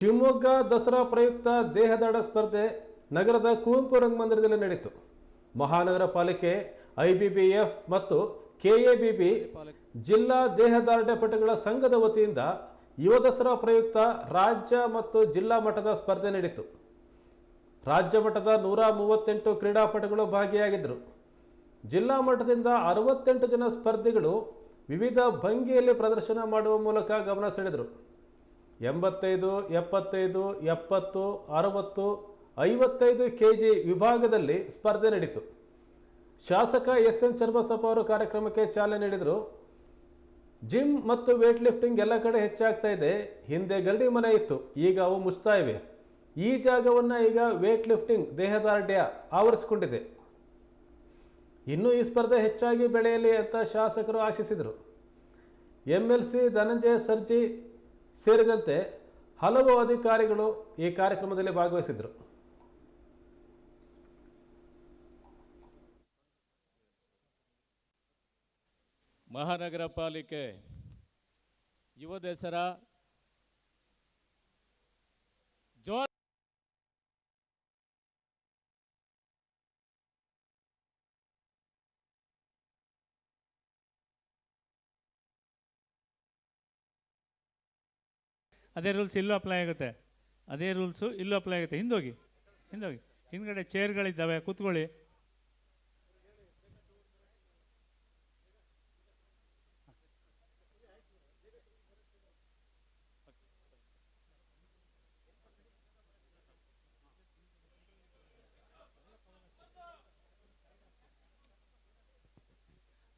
ಶಿವಮೊಗ್ಗ ದಸರಾ ಪ್ರಯುಕ್ತ ದೇಹದಾಡ ಸ್ಪರ್ಧೆ ನಗರದ ಕುವೆಂಪು ರಂಗಮಂದಿರದಲ್ಲಿ ನಡೆಯಿತು. ಮಹಾನಗರ ಪಾಲಿಕೆ ಐಬಿಬಿಎಫ್ ಮತ್ತು ಕೆಎಬಿಬಿ ಜಿಲ್ಲಾ ದೇಹದಾರ್ಢ್ಯಪಟುಗಳ ಸಂಘದ ವತಿಯಿಂದ ಯುವ ದಸರಾ ಪ್ರಯುಕ್ತ ರಾಜ್ಯ ಮತ್ತು ಜಿಲ್ಲಾ ಮಟ್ಟದ ಸ್ಪರ್ಧೆ ನಡೆಯಿತು. ರಾಜ್ಯ ಮಟ್ಟದ ನೂರ ಮೂವತ್ತೆಂಟು ಕ್ರೀಡಾಪಟುಗಳು ಭಾಗಿಯಾಗಿದ್ದರು. ಜಿಲ್ಲಾ ಮಟ್ಟದಿಂದ ಅರವತ್ತೆಂಟು ಜನ ಸ್ಪರ್ಧಿಗಳು ವಿವಿಧ ಭಂಗಿಯಲ್ಲಿ ಪ್ರದರ್ಶನ ಮಾಡುವ ಮೂಲಕ ಗಮನ ಸೆಳೆದರು. ಎಂಬತ್ತೈದು, ಎಪ್ಪತ್ತೈದು, ಎಪ್ಪತ್ತು, ಅರವತ್ತು, ಐವತ್ತೈದು ಕೆ ಜಿ ವಿಭಾಗದಲ್ಲಿ ಸ್ಪರ್ಧೆ ನಡೀತು. ಶಾಸಕ ಎಸ್ ಎನ್ ಚನ್ನಬಸಪ್ಪ ಅವರು ಕಾರ್ಯಕ್ರಮಕ್ಕೆ ಚಾಲನೆ ನೀಡಿದರು. ಜಿಮ್ ಮತ್ತು ವೇಟ್ ಲಿಫ್ಟಿಂಗ್ ಎಲ್ಲ ಕಡೆ ಹೆಚ್ಚಾಗ್ತಾ ಇದೆ. ಹಿಂದೆ ಗರಡಿ ಮನೆ ಇತ್ತು, ಈಗ ಅವು ಮುಚ್ತಾ ಇವೆ ಈ ಜಾಗವನ್ನು ಈಗ ವೇಟ್ ಲಿಫ್ಟಿಂಗ್ ದೇಹದಾರ್ಢ್ಯ ಆವರಿಸಿಕೊಂಡಿದೆ. ಇನ್ನು ಈ ಸ್ಪರ್ಧೆ ಹೆಚ್ಚಾಗಿ ಬೆಳೆಯಲಿ ಅಂತ ಶಾಸಕರು ಆಶಿಸಿದರು. M L C Dhananjaya Sarji ಸೇರಿದಂತೆ ಹಲವು ಅಧಿಕಾರಿಗಳು ಈ ಕಾರ್ಯಕ್ರಮದಲ್ಲಿ ಭಾಗವಹಿಸಿದರು ಮಹಾನಗರ ಪಾಲಿಕೆ ಯುವ ದಸರಾ ಅದೇ ರೂಲ್ಸ್ ಇಲ್ಲೂ ಅಪ್ಲೈ ಆಗುತ್ತೆ ಅದೇ ರೂಲ್ಸು ಇಲ್ಲೂ ಅಪ್ಲೈ ಆಗುತ್ತೆ ಹಿಂದೋಗಿ ಹಿಂದೋಗಿ ಹಿಂದ್ಗಡೆ ಚೇರ್ಗಳಿದ್ದಾವೆ ಕೂತ್ಕೊಳ್ಳಿ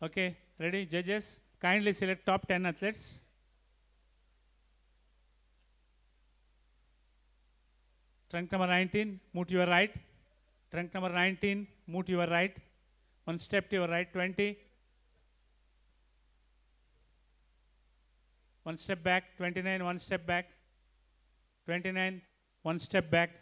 okay ready judges? Kindly select top 10 athletes. Trunk number 19, move to your right. Trunk number 19, move to your right. One step to your right, 20. One step back, 29, one step back. 29, one step back.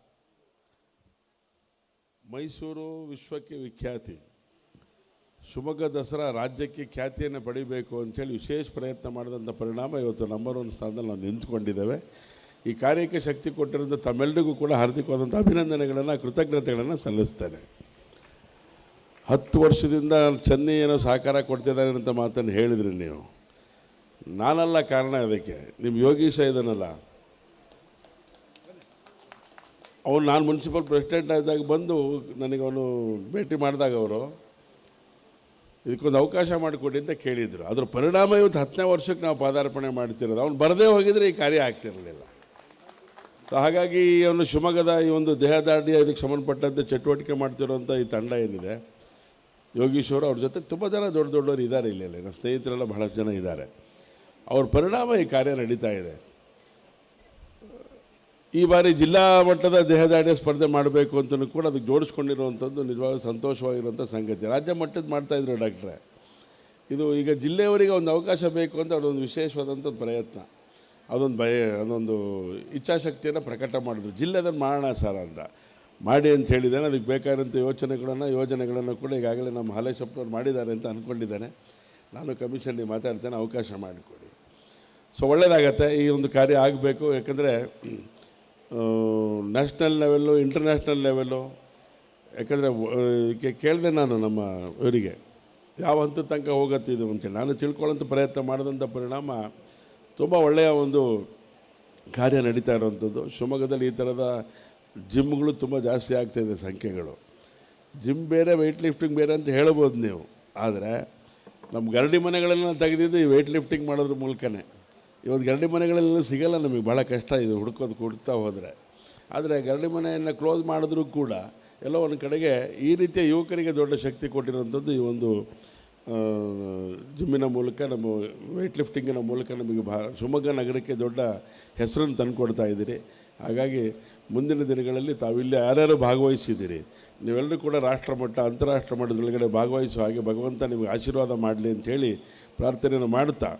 Mysuru ವಿಶ್ವಕ್ಕೆ ವಿಖ್ಯಾತಿ. ಶಿವಮೊಗ್ಗ ದಸರಾ ರಾಜ್ಯಕ್ಕೆ ಖ್ಯಾತಿಯನ್ನು ಪಡಿಬೇಕು ಅಂಥೇಳಿ ವಿಶೇಷ ಪ್ರಯತ್ನ ಮಾಡಿದಂಥ ಪರಿಣಾಮ ಇವತ್ತು ನಂಬರ್ ಒನ್ ಸ್ಥಾನದಲ್ಲಿ ನಾವು ನಿಂತ್ಕೊಂಡಿದ್ದೇವೆ. ಈ ಕಾರ್ಯಕ್ಕೆ ಶಕ್ತಿ ಕೊಟ್ಟಿರೋಂಥ ತಮ್ಮೆಲ್ಲರಿಗೂ ಕೂಡ ಹಾರ್ದಿಕವಾದಂಥ ಅಭಿನಂದನೆಗಳನ್ನು, ಕೃತಜ್ಞತೆಗಳನ್ನು ಸಲ್ಲಿಸ್ತೇನೆ. ಹತ್ತು ವರ್ಷದಿಂದ ಚೆನ್ನೈ ಏನೋ ಸಹಕಾರ ಕೊಡ್ತಿದ್ದಾರೆ ಅಂತ ಮಾತನ್ನು ಹೇಳಿದ್ರಿ ನೀವು. ನಾನಲ್ಲ ಕಾರಣ ಅದಕ್ಕೆ. ನಿಮ್ಮ ಯೋಗೀಶ ಇದನ್ನಲ್ಲ ಅವನು ನಾನು ಮುನ್ಸಿಪಲ್ ಪ್ರೆಸಿಡೆಂಟ್ ಆದಾಗ ಬಂದು ನನಗೆ ಅವನು ಭೇಟಿ ಮಾಡಿದಾಗ ಅವರು, ಇದಕ್ಕೊಂದು ಅವಕಾಶ ಮಾಡಿಕೊಡಿ ಅಂತ ಕೇಳಿದರು. ಅದರ ಪರಿಣಾಮ ಇವತ್ತು ಹತ್ತನೇ ವರ್ಷಕ್ಕೆ ನಾವು ಪಾದಾರ್ಪಣೆ ಮಾಡ್ತಿರೋದು. ಅವ್ನು ಬರದೇ ಹೋಗಿದರೆ ಈ ಕಾರ್ಯ ಆಗ್ತಿರಲಿಲ್ಲ. ಸೊ ಹಾಗಾಗಿ ಅವನು ಶಿವಮೊಗ್ಗದ ಈ ಒಂದು ದೇಹದಾರ್ಢ್ಯ ಇದಕ್ಕೆ ಸಂಬಂಧಪಟ್ಟಂತೆ ಚಟುವಟಿಕೆ ಮಾಡ್ತಿರೋಂಥ ಈ ತಂಡ ಏನಿದೆ ಯೋಗೀಶ್ವರ ಅವ್ರ ಜೊತೆ ತುಂಬ ಜನ ದೊಡ್ಡ ದೊಡ್ಡವರು ಇದ್ದಾರೆ ಇಲ್ಲೆಲ್ಲ ನನ್ನ ಸ್ನೇಹಿತರೆಲ್ಲ ಬಹಳಷ್ಟು ಜನ ಇದ್ದಾರೆ. ಅವ್ರ ಪರಿಣಾಮ ಈ ಕಾರ್ಯ ನಡೀತಾ ಇದೆ. ಈ ಬಾರಿ ಜಿಲ್ಲಾ ಮಟ್ಟದ ದೇಹದಾಢ್ಯ ಸ್ಪರ್ಧೆ ಮಾಡಬೇಕು ಅಂತಲೂ ಕೂಡ ಅದಕ್ಕೆ ಜೋಡಿಸ್ಕೊಂಡಿರುವಂಥದ್ದು ನಿಜವಾಗ್ಲೂ ಸಂತೋಷವಾಗಿರುವಂಥ ಸಂಗತಿ. ರಾಜ್ಯ ಮಟ್ಟದ ಮಾಡ್ತಾಯಿದ್ರು ಡಾಕ್ಟ್ರೆ. ಇದು ಈಗ ಜಿಲ್ಲೆಯವರಿಗೆ ಒಂದು ಅವಕಾಶ ಬೇಕು ಅಂತ ಅದೊಂದು ವಿಶೇಷವಾದಂಥ ಪ್ರಯತ್ನ. ಅದೊಂದು ಭಯ, ಅದೊಂದು ಇಚ್ಛಾಶಕ್ತಿಯನ್ನು ಪ್ರಕಟ ಮಾಡಿದ್ರು. ಜಿಲ್ಲೆದ ಮಾಡೋಣ ಸರ್ ಅಂತ. ಮಾಡಿ ಅಂತ ಹೇಳಿದ್ದಾನೆ, ಅದಕ್ಕೆ ಬೇಕಾದಂಥ ಯೋಚನೆಗಳನ್ನು, ಯೋಜನೆಗಳನ್ನು ಕೂಡ ಈಗಾಗಲೇ ನಮ್ಮ ಹಾಲೇಶಪ್ಪನವ್ರು ಮಾಡಿದ್ದಾರೆ ಅಂತ ಅಂದ್ಕೊಂಡಿದ್ದಾನೆ ನಾನು ಕಮಿಷನ್ಗೆ ಮಾತಾಡ್ತೇನೆ, ಅವಕಾಶ ಮಾಡಿಕೊಡಿ. ಸೊ ಒಳ್ಳೆಯದಾಗತ್ತೆ ಈ ಒಂದು ಕಾರ್ಯ ಆಗಬೇಕು. ಯಾಕಂದರೆ ನ್ಯಾಷನಲ್ ಲೆವೆಲ್ಲು ಇಂಟರ್ನ್ಯಾಷನಲ್ ಲೆವೆಲ್ಲು ಯಾಕಂದರೆ ಕೇಳಿದೆ ನಾನು ನಮ್ಮ ಇವರಿಗೆ, ಯಾವ ಹಂತ ತನಕ ಹೋಗತ್ತಿದ್ದು ಅಂತೇಳಿ ನಾನು ತಿಳ್ಕೊಳ್ಳೋಂಥ ಪ್ರಯತ್ನ ಮಾಡಿದಂಥ ಪರಿಣಾಮ ತುಂಬ ಒಳ್ಳೆಯ ಒಂದು ಕಾರ್ಯ ನಡೀತಾ ಇರುವಂಥದ್ದು. ಶಿವಮೊಗ್ಗದಲ್ಲಿ ಈ ಥರದ ಜಿಮ್ಗಳು ತುಂಬ ಜಾಸ್ತಿ ಆಗ್ತಾಯಿದೆ ಸಂಖ್ಯೆಗಳು. ಜಿಮ್ ಬೇರೆ ವೆಯ್ಟ್ ಲಿಫ್ಟಿಂಗ್ ಬೇರೆ ಅಂತ ಹೇಳ್ಬೋದು ನೀವು. ಆದರೆ, ನಮ್ಮ ಗರಡಿ ಮನೆಗಳೆಲ್ಲ ತೆಗೆದಿದ್ದು ಈ ವೆಯ್ಟ್ ಲಿಫ್ಟಿಂಗ್ ಮಾಡೋದ್ರ ಮೂಲಕನೇ. ಇವತ್ತು ಗರಡಿ ಮನೆಗಳೆಲ್ಲ ಸಿಗಲ್ಲ ನಮಗೆ ಭಾಳ ಕಷ್ಟ ಇದು ಹುಡುಕೋದು ಕೊಡ್ತಾ ಹೋದರೆ. ಆದರೆ ಗರಡಿ ಮನೆಯನ್ನು ಕ್ಲೋಸ್ ಮಾಡಿದ್ರೂ ಕೂಡ ಎಲ್ಲ ಒಂದು ಕಡೆಗೆ ಈ ರೀತಿಯ ಯುವಕರಿಗೆ ದೊಡ್ಡ ಶಕ್ತಿ ಕೊಟ್ಟಿರುವಂಥದ್ದು ಈ ಒಂದು ಜಿಮ್ಮಿನ ಮೂಲಕ, ನಮ್ಮ ವೆಯ್ಟ್ ಲಿಫ್ಟಿಂಗಿನ ಮೂಲಕ ನಮಗೆ ಭಾ ಶಿವಮೊಗ್ಗ ನಗರಕ್ಕೆ ದೊಡ್ಡ ಹೆಸರನ್ನು ತಂದುಕೊಡ್ತಾ ಇದ್ದೀರಿ. ಹಾಗಾಗಿ ಮುಂದಿನ ದಿನಗಳಲ್ಲಿ ತಾವಿಲ್ಲಿ ಯಾರ್ಯಾರು ಭಾಗವಹಿಸಿದ್ದೀರಿ, ನೀವೆಲ್ಲರೂ ಕೂಡ ರಾಷ್ಟ್ರ ಮಟ್ಟ, ಅಂತಾರಾಷ್ಟ್ರ ಮಟ್ಟದೊಳಗಡೆ ಭಾಗವಹಿಸುವ ಹಾಗೆ ಭಗವಂತ ನಿಮಗೆ ಆಶೀರ್ವಾದ ಮಾಡಲಿ ಅಂಥೇಳಿ ಪ್ರಾರ್ಥನೆಯನ್ನು ಮಾಡುತ್ತಾ